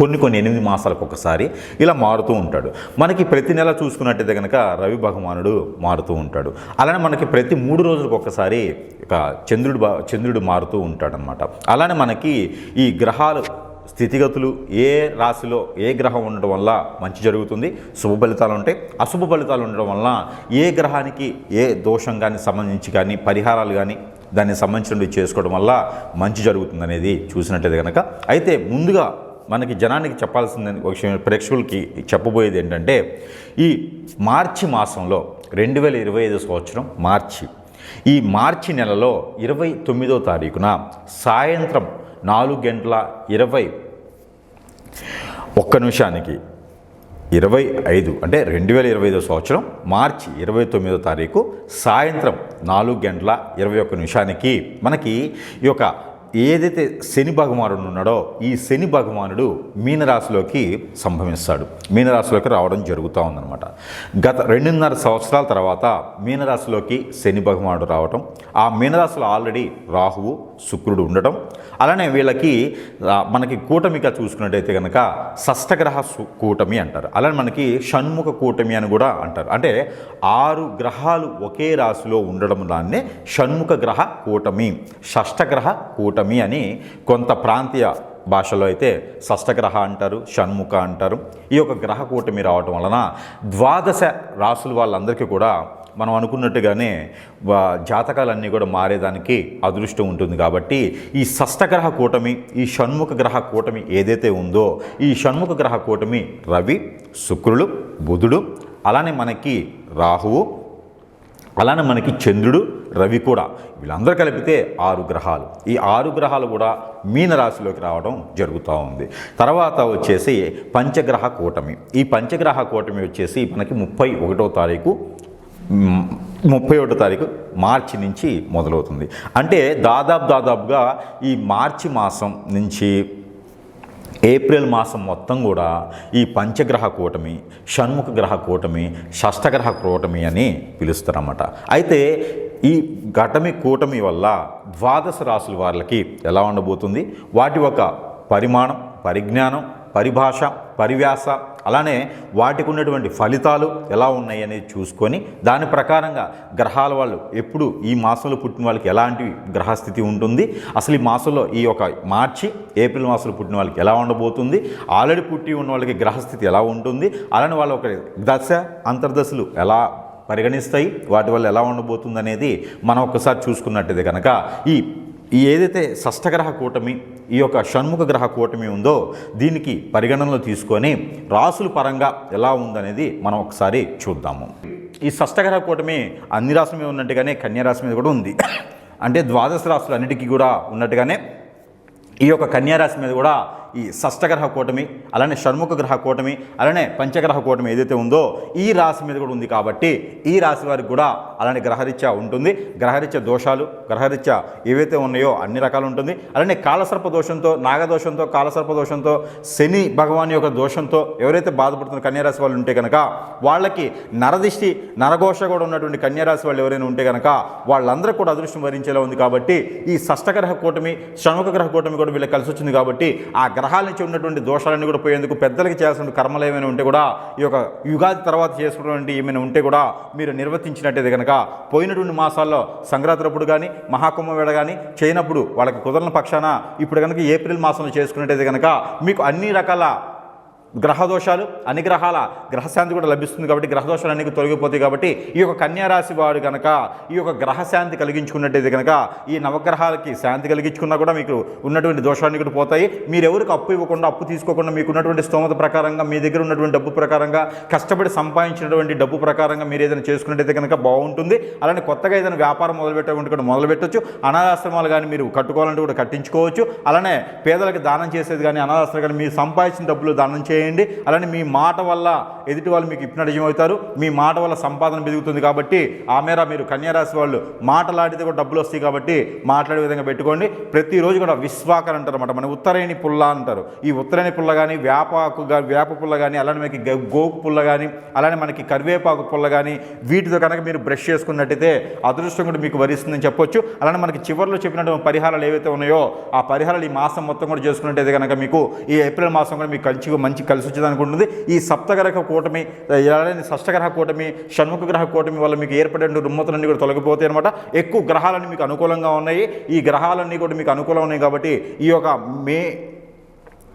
కొన్ని కొన్ని ఎనిమిది మాసాలకు ఒకసారి ఇలా మారుతూ ఉంటాడు. మనకి ప్రతి నెల చూసుకున్నట్టయితే కనుక రవి భగవానుడు మారుతూ ఉంటాడు. అలానే మనకి ప్రతి మూడు రోజులకు ఒకసారి ఇక చంద్రుడు చంద్రుడు మారుతూ ఉంటాడనమాట అలానే మనకి ఈ గ్రహాలు స్థితిగతులు ఏ రాశిలో ఏ గ్రహం ఉండడం వల్ల మంచి జరుగుతుంది? శుభ ఫలితాలు ఉంటాయి. అశుభ ఫలితాలు ఉండడం వల్ల ఏ గ్రహానికి ఏ దోషం కానీ సంబంధించి కానీ పరిహారాలు కానీ దానికి సంబంధించినవి చేసుకోవడం వల్ల మంచి జరుగుతుంది అనేది చూసినట్టయితే కనుక అయితే ముందుగా మనకి జనానికి చెప్పాల్సిన ఒక విషయం ప్రేక్షకులకి చెప్పబోయేది ఏంటంటే ఈ మార్చి మాసంలో రెండు వేల ఇరవై ఐదు సంవత్సరం మార్చి ఈ మార్చి నెలలో ఇరవై తొమ్మిదో తారీఖున సాయంత్రం నాలుగు గంటల ఇరవై ఒక్క నిమిషానికి ఇరవై ఐదు అంటే రెండు వేల ఇరవై ఐదో సంవత్సరం మార్చి ఇరవై తొమ్మిదో తారీఖు సాయంత్రం నాలుగు గంటల ఇరవై ఒక్క నిమిషానికి మనకి ఈ యొక్క ఏదైతే శని భగవానుడు ఉన్నాడో ఈ శని భగవానుడు మీనరాశిలోకి సంభవిస్తాడు. మీనరాశిలోకి రావడం జరుగుతూ ఉందన్నమాట. గత రెండున్నర సంవత్సరాల తర్వాత మీనరాశిలోకి శని భగవానుడు రావటం ఆ మీనరాశిలో ఆల్రెడీ రాహువు శుక్రుడు ఉండటం అలానే వీళ్ళకి మనకి కూటమిగా చూసుకున్నట్టయితే కనుక షష్టగ్రహ కూటమి అంటారు. అలానే మనకి షణ్ముఖ కూటమి అని కూడా అంటారు. అంటే ఆరు గ్రహాలు ఒకే రాశిలో ఉండడం దాన్నే షణ్ముఖ గ్రహ కూటమి షష్టగ్రహ కూటమి అని కొంత ప్రాంతీయ భాషలో అయితే షష్టగ్రహ అంటారు షణ్ముఖ అంటారు. ఈ యొక్క గ్రహ కూటమి రావటం వలన ద్వాదశ రాసుల వాళ్ళందరికీ కూడా మనం అనుకున్నట్టుగానే జాతకాలన్నీ కూడా మారేదానికి అదృష్టం ఉంటుంది కాబట్టి ఈ షష్టగ్రహ కూటమి ఈ షణ్ముఖ గ్రహ కూటమి ఏదైతే ఉందో ఈ షణ్ముఖ గ్రహ కూటమి రవి శుక్రుడు బుధుడు అలానే మనకి రాహువు అలానే మనకి చంద్రుడు రవి కూడా వీళ్ళందరూ కలిపితే ఆరు గ్రహాలు. ఈ ఆరు గ్రహాలు కూడా మీనరాశిలోకి రావడం జరుగుతూ ఉంది. తర్వాత వచ్చేసి పంచగ్రహ కూటమి. ఈ పంచగ్రహ కూటమి వచ్చేసి మనకి ముప్పై ఒకటో తారీఖు ముప్పై ఒకటో తారీఖు మార్చి నుంచి మొదలవుతుంది. అంటే దాదాపు దాదాపుగా ఈ మార్చి మాసం నుంచి ఏప్రిల్ మాసం మొత్తం కూడా ఈ పంచగ్రహ కూటమి షణ్ముఖ గ్రహ కూటమి షష్టగ్రహ కూటమి అని పిలుస్తారన్నమాట. అయితే ఈ ఘటమి కూటమి వల్ల ద్వాదశ రాశుల వాళ్ళకి ఎలా ఉండబోతుంది? వాటి ఒక పరిమాణం పరిజ్ఞానం పరిభాష పరివ్యాస అలానే వాటికి ఉన్నటువంటి ఫలితాలు ఎలా ఉన్నాయి అనేది చూసుకొని దాని ప్రకారంగా గ్రహాల వాళ్ళు ఎప్పుడు ఈ మాసంలో పుట్టిన వాళ్ళకి ఎలాంటి గ్రహస్థితి ఉంటుంది? అసలు ఈ మాసంలో ఈ యొక్క మార్చి ఏప్రిల్ మాసంలో పుట్టిన వాళ్ళకి ఎలా ఉండబోతుంది? ఆల్రెడీ పుట్టి ఉన్న వాళ్ళకి గ్రహస్థితి ఎలా ఉంటుంది? అలానే వాళ్ళ ఒక దశ అంతర్దశలు ఎలా పరిగణిస్తాయి? వాటి వల్ల ఎలా ఉండబోతుంది అనేది మనం ఒకసారి చూసుకున్నట్టయితే కనుక ఈ ఈ ఏదైతే షష్టగ్రహ కూటమి ఈ యొక్క షణ్ముఖ గ్రహ కూటమి ఉందో దీనికి పరిగణనలో తీసుకొని రాసుల పరంగా ఎలా ఉందనేది మనం ఒకసారి చూద్దాము. ఈ షష్టగ్రహ కూటమి అన్ని రాసుల మీద ఉన్నట్టుగానే కన్యా రాశి మీద కూడా ఉంది. అంటే ద్వాదశ రాశులు అన్నిటికీ కూడా ఉన్నట్టుగానే ఈ యొక్క కన్యారాశి మీద కూడా ఈ షష్టగ్రహ కూటమి అలానే షణ్ముఖ గ్రహ కూటమి అలానే పంచగ్రహ కూటమి ఏదైతే ఉందో ఈ రాశి మీద కూడా ఉంది కాబట్టి ఈ రాశి వారికి కూడా అలానే గ్రహరీత్యా ఉంటుంది. గ్రహరీత్యా దోషాలు గ్రహరీత్యా ఏవైతే ఉన్నాయో అన్ని రకాలు ఉంటుంది. అలానే కాలసర్ప దోషంతో నాగదోషంతో కాలసర్ప దోషంతో శని భగవాన్ యొక్క దోషంతో ఎవరైతే బాధపడుతున్న కన్యారాశి వాళ్ళు ఉంటే కనుక వాళ్ళకి నరదిష్టి నరఘోష కూడా ఉన్నటువంటి కన్యారాశి వాళ్ళు ఎవరైనా ఉంటే కనుక వాళ్ళందరూ కూడా అదృష్టం వరించేలా ఉంది కాబట్టి ఈ షష్టగ్రహ కూటమి షణ్ముఖ గ్రహ కూటమి కూడా వీళ్ళకి కలిసి వచ్చింది కాబట్టి ఆ గ్రహాల నుంచి ఉన్నటువంటి దోషాలన్నీ కూడా పోయేందుకు పెద్దలకి చేయాల్సిన కర్మలు ఏమైనా ఉంటే కూడా ఈ యొక్క యుగాది తర్వాత చేసుకున్నటువంటి ఏమైనా ఉంటే కూడా మీరు నిర్వర్తించినట్టయితే కనుక పోయినటువంటి మాసాల్లో సంక్రాంతిప్పుడు కానీ మహాకుంభమేళ కానీ చేయనప్పుడు వాళ్ళకి కుదరని పక్షాన ఇప్పుడు కనుక ఏప్రిల్ మాసంలో చేసుకున్నట్టయితే కనుక మీకు అన్ని రకాల గ్రహదోషాలు అన్ని గ్రహాల గ్రహశాంతి కూడా లభిస్తుంది కాబట్టి గ్రహదోషాలు అన్ని తొలగిపోతాయి కాబట్టి ఈ యొక్క కన్యారాశి వాడు కనుక ఈ యొక్క గ్రహశాంతి కలిగించుకున్నట్టయితే కనుక ఈ నవగ్రహాలకి శాంతి కలిగించుకున్నా కూడా మీకు ఉన్నటువంటి దోషాన్ని కూడా పోతాయి. మీరు ఎవరికి అప్పు ఇవ్వకుండా అప్పు తీసుకోకుండా మీకు ఉన్నటువంటి స్తోమత ప్రకారంగా మీ దగ్గర ఉన్నటువంటి డబ్బు ప్రకారంగా కష్టపడి సంపాదించినటువంటి డబ్బు ప్రకారంగా మీరు ఏదైనా చేసుకున్నట్టయితే కనుక బాగుంటుంది. అలానే కొత్తగా ఏదైనా వ్యాపారం మొదలుపెట్టాలంటే కూడా మొదలుపెట్టవచ్చు అనాథాశ్రమాలు కానీ మీరు కట్టుకోవాలంటే కూడా కట్టించుకోవచ్చు. అలానే పేదలకు దానం చేసేది కానీ అనాథాశ్రమాలు కానీ మీరు సంపాదించిన డబ్బులు దానం చేయండి. అలానే మీ మాట వల్ల ఎదుటి వాళ్ళు మీకు హిప్నటిజం అవుతారు మీ మాట వల్ల సంపాదన పెరుగుతుంది కాబట్టి ఆ మేర మీరు కన్యారాశి వాళ్ళు మాటలాడితే కూడా డబ్బులు వస్తాయి కాబట్టి మాట్లాడే విధంగా పెట్టుకోండి. ప్రతిరోజు కూడా విశ్వాకర్ అంటారు అనమాట మన ఉత్తరేణి పుల్ల అంటారు. ఈ ఉత్తరేణి పుల్ల కానీ వేపాకు వేప పుల్ల కానీ అలానే మనకి గ- గోకు పుల్ల కానీ అలానే మనకి కరివేపాకు పుల్ల కానీ వీటితో కనుక మీరు బ్రష్ చేసుకున్నట్టయితే అదృష్టం కూడా మీకు వరిస్తుందని చెప్పొచ్చు. అలానే మనకి చివరిలో చెప్పినటువంటి పరిహారాలు ఏవైతే ఉన్నాయో ఆ పరిహారాలు ఈ మాసం మొత్తం కూడా చేసుకున్నట్టయితే కనుక మీకు ఈ ఏప్రిల్ మాసం కూడా మీకు కలిసి మంచి కలిసి వచ్చేదానికి ఉంటుంది ఈ సప్తగ్రహ కూటమి అలానే షష్టగ్రహ కూటమి షణ్ముఖ గ్రహ కూటమి వల్ల మీకు ఏర్పడే రుమ్మతులన్నీ కూడా తొలగిపోతాయి అనమాట ఎక్కువ గ్రహాలన్నీ మీకు అనుకూలంగా ఉన్నాయి. ఈ గ్రహాలన్నీ కూడా మీకు అనుకూలం ఉన్నాయి కాబట్టి ఈ యొక్క మే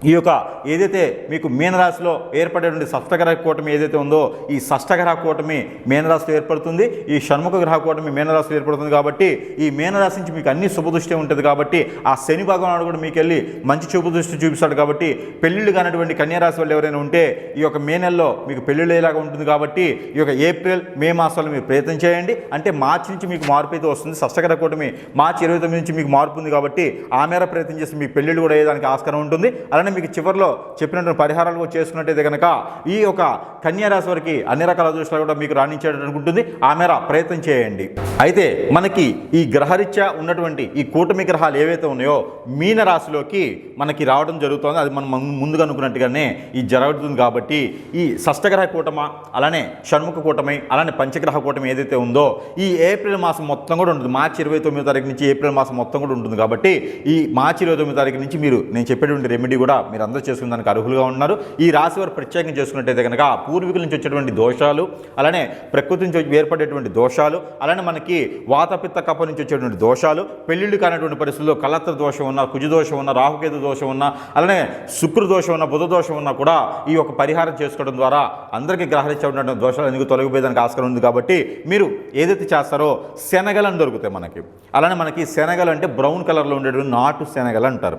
ఈ యొక్క ఏదైతే మీకు మీనరాశిలో ఏర్పడేటువంటి సష్టగ్రహ కూటమి ఏదైతే ఉందో ఈ షష్టగ్రహ కూటమి మీనరాశిలో ఏర్పడుతుంది. ఈ షణ్ముఖ గ్రహ కూటమి మీనరాశిలో ఏర్పడుతుంది కాబట్టి ఈ మీనరాశి నుంచి మీకు అన్ని శుభదృష్టి ఉంటుంది కాబట్టి ఆ శని భగవానుడు కూడా మీకు వెళ్ళి మంచి శుభదృష్టి చూపిస్తాడు కాబట్టి పెళ్ళిళ్ళు కానటువంటి కన్యారాశి వాళ్ళు ఎవరైనా ఉంటే ఈ యొక్క మే నెలలో మీకు పెళ్ళిళ్ళు అయ్యేలాగా ఉంటుంది కాబట్టి ఈ యొక్క ఏప్రిల్ మే మాసాల్లో మీరు ప్రయత్నం చేయండి. అంటే మార్చి నుంచి మీకు మార్పు అయితే వస్తుంది. సష్టగ్రహ కూటమి మార్చి ఇరవై తొమ్మిది నుంచి మీకు మార్పు ఉంది కాబట్టి ఆ మేర ప్రయత్నం చేసి మీ పెళ్ళిళ్ళు కూడా అయ్యేదానికి ఆస్కారం ఉంటుంది. అలానే మీకు చివరిలో చెప్పినటువంటి పరిహారాలు కూడా చేసుకున్నట్టయితే కనుక ఈ యొక్క కన్యా రాశి వారికి అన్ని రకాల అదృష్టాలు కూడా మీకు రాణించేటట్టు ఉంటుంది ఆ మేర ప్రయత్నం చేయండి. అయితే మనకి ఈ గ్రహరీత్యా ఉన్నటువంటి ఈ కూటమి గ్రహాలు ఏవైతే ఉన్నాయో మీన రాశిలోకి మనకి రావడం జరుగుతుంది. అది మనం ముందుగా అనుకున్నట్టుగానే ఈ జరుగుతుంది కాబట్టి ఈ షష్టగ్రహ కూటమ అలానే షణ్ముఖ కూటమి అలానే పంచగ్రహ కూటమి ఏదైతే ఉందో ఈ ఏప్రిల్ మాసం మొత్తం కూడా ఉంటుంది. మార్చి ఇరవై తొమ్మిదో తారీఖు నుంచి ఏప్రిల్ మాసం మొత్తం కూడా ఉంటుంది కాబట్టి ఈ మార్చి ఇరవై తొమ్మిదో తారీఖు నుంచి మీరు నేను చెప్పేటువంటి రెమెడీ కూడా మీరు అందరూ చేసుకునే దానికి అర్హులుగా ఉన్నారు. ఈ రాశి వారు ప్రత్యేకంగా చేసుకున్నట్టయితే కనుక పూర్వీకుల నుంచి వచ్చేటువంటి దోషాలు అలానే ప్రకృతి నుంచి ఏర్పడేటువంటి దోషాలు అలానే మనకి వాతపిత్త కప్ప నుంచి వచ్చేటువంటి దోషాలు పెళ్ళిళ్ళు కానటువంటి పరిస్థితుల్లో కలత్ర దోషం ఉన్న కుజు దోషం ఉన్న రాహుకేతు దోషం ఉన్న అలానే శుక్ర దోషం ఉన్న బుధ దోషం ఉన్నా కూడా ఈ యొక్క పరిహారం చేసుకోవడం ద్వారా అందరికీ గ్రహరీత్యా దోషాలు ఎందుకు తొలగిపోయేదానికి ఆస్కారం ఉంది కాబట్టి మీరు ఏదైతే చేస్తారో శనగలను దొరుకుతాయి మనకి. అలానే మనకి శనగలు అంటే బ్రౌన్ కలర్లో ఉండేటువంటి నాటు శనగలు అంటారు.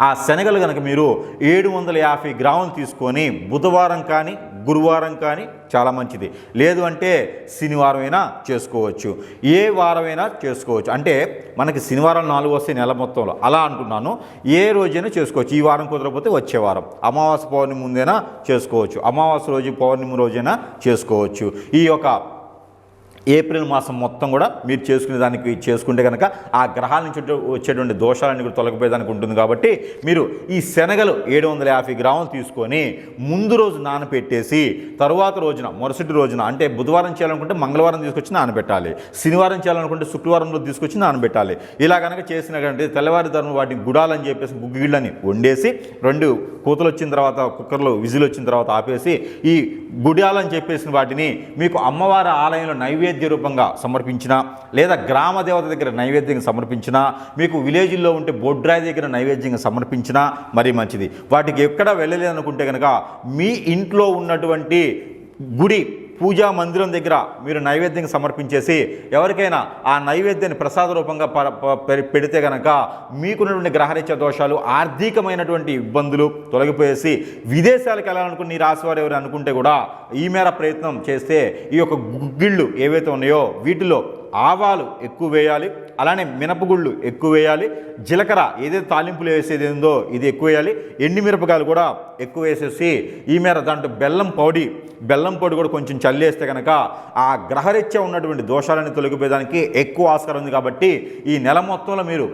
ఆ శనగలు కనుక మీరు ఏడు వందల యాభై గ్రాములు తీసుకొని బుధవారం కానీ గురువారం కానీ చాలా మంచిది. లేదు అంటే శనివారం అయినా చేసుకోవచ్చు. ఏ వారమైనా చేసుకోవచ్చు. అంటే మనకి శనివారం నాలుగు వస్తే నెల మొత్తంలో. అలా అంటున్నాను. ఏ రోజైనా చేసుకోవచ్చు. ఈ వారం కుదరకపోతే వచ్చే వారం. అమావాస్య పౌర్ణమి ముందైనా చేసుకోవచ్చు. అమావాస్య రోజు పౌర్ణమి రోజైనా చేసుకోవచ్చు. ఈ యొక్క ఏప్రిల్ మాసం మొత్తం కూడా మీరు చేసుకునే దానికి చేసుకుంటే కనుక ఆ గ్రహాల నుంచి వచ్చేటువంటి దోషాలన్నీ కూడా తొలగిపోయేదానికి ఉంటుంది కాబట్టి మీరు ఈ శనగలు ఏడు వందల యాభై గ్రాములు తీసుకొని ముందు రోజు నానబెట్టేసి తరువాత రోజున మరుసటి రోజున అంటే బుధవారం చేయాలనుకుంటే మంగళవారం తీసుకొచ్చి నానబెట్టాలి. శనివారం చేయాలనుకుంటే శుక్రవారంలో తీసుకొచ్చి నానబెట్టాలి. ఇలా కనుక చేసినటువంటి తెల్లవారుజామున వాటిని గుడాలని చెప్పేసి గుగ్గిళ్ళని వండేసి రెండు కూతలు వచ్చిన తర్వాత కుక్కర్లో విజిల్ వచ్చిన తర్వాత ఆపేసి ఈ గుడాలని చెప్పేసిన వాటిని మీకు అమ్మవారి ఆలయంలో నైవేద్యం రూపంగా సమర్పించిన లేదా గ్రామ దేవత దగ్గర నైవేద్యంగా సమర్పించిన మీకు విలేజ్లో ఉంటే బొడ్రాయి దగ్గర నైవేద్యంగా సమర్పించినా మరీ మంచిది. వాటికి ఎక్కడ వెళ్ళలేదనుకుంటే కనుక మీ ఇంట్లో ఉన్నటువంటి గుడి పూజా మందిరం దగ్గర మీరు నైవేద్యం సమర్పించేసి ఎవరికైనా ఆ నైవేద్యాన్ని ప్రసాద రూపంగా ప- ప- పె- పెడితే కనుక మీకున్నటువంటి గ్రహరీత్య దోషాలు ఆర్థికమైనటువంటి ఇబ్బందులు తొలగిపోయేసి విదేశాలకు వెళ్ళాలనుకుని ఈ ఎవరు అనుకుంటే కూడా ఈ మేర ప్రయత్నం చేస్తే ఈ యొక్క గుగ్గిళ్ళు ఏవైతే ఉన్నాయో వీటిలో ఆవాలు ఎక్కువ వేయాలి అలానే మినపగుళ్ళు ఎక్కువ వేయాలి జీలకర్ర ఏదైతే తాలింపులు వేసేది ఉందో ఇది ఎక్కువ వేయాలి ఎండి మిరపకాయలు కూడా ఎక్కువ వేసేసి ఈ మేర దాంట్లో బెల్లం పొడి బెల్లం పొడి కూడా కొంచెం చల్లేస్తే కనుక ఆ గ్రహరీత్యా ఉన్నటువంటి దోషాలను తొలగిపోయేదానికి ఎక్కువ ఆస్కారం ఉంది కాబట్టి ఈ నెల మొత్తంలో మీరు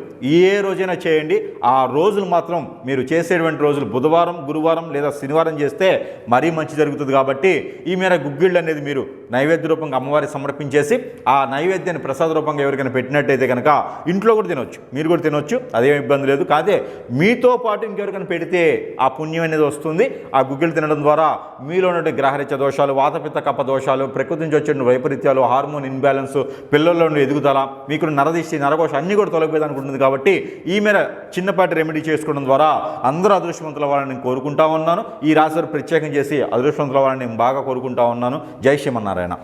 ఏ రోజైనా చేయండి. ఆ రోజులు మాత్రం మీరు చేసేటువంటి రోజులు బుధవారం గురువారం లేదా శనివారం చేస్తే మరీ మంచి జరుగుతుంది కాబట్టి ఈ మేర గుగ్గిళ్ళు అనేది మీరు నైవేద్య రూపంగా అమ్మవారికి సమర్పించేసి ఆ నైవేద్యాన్ని ప్రసాద రూపంగా ఎవరికైనా పెట్టినట్టయితే కనుక ఇంట్లో కూడా తినొచ్చు. మీరు కూడా తినొచ్చు. అదేం ఇబ్బంది లేదు. కాదే మీతో పాటు ఇంకెవరికైనా పెడితే ఆ పుణ్యం అనేది వస్తుంది. ఆ గుగ్గిలు తినడం ద్వారా మీలో ఉన్నటువంటి గ్రహరీత్య దోషాలు వాతపిత్త కప్ప దోషాలు ప్రకృతి నుంచి వచ్చే వైపరీత్యాలు హార్మోన్ ఇన్బ్యాలెన్స్ పిల్లల్లో ఉండే ఎదుగుదల మీకు నరదిష్టి నరకోశ అన్నీ కూడా తొలగిపోయేదానికి ఉంటుంది కాబట్టి ఈ మేర చిన్నపాటి రెమెడీ చేసుకోవడం ద్వారా అందరూ అదృష్టవంతుల వాళ్ళని కోరుకుంటా ఉన్నాను. ఈ రాశి ప్రత్యేకం చేసి అదృష్టవంతుల వాళ్ళని నేను బాగా కోరుకుంటా ఉన్నాను. జై శ్రీమన్నారాయణ.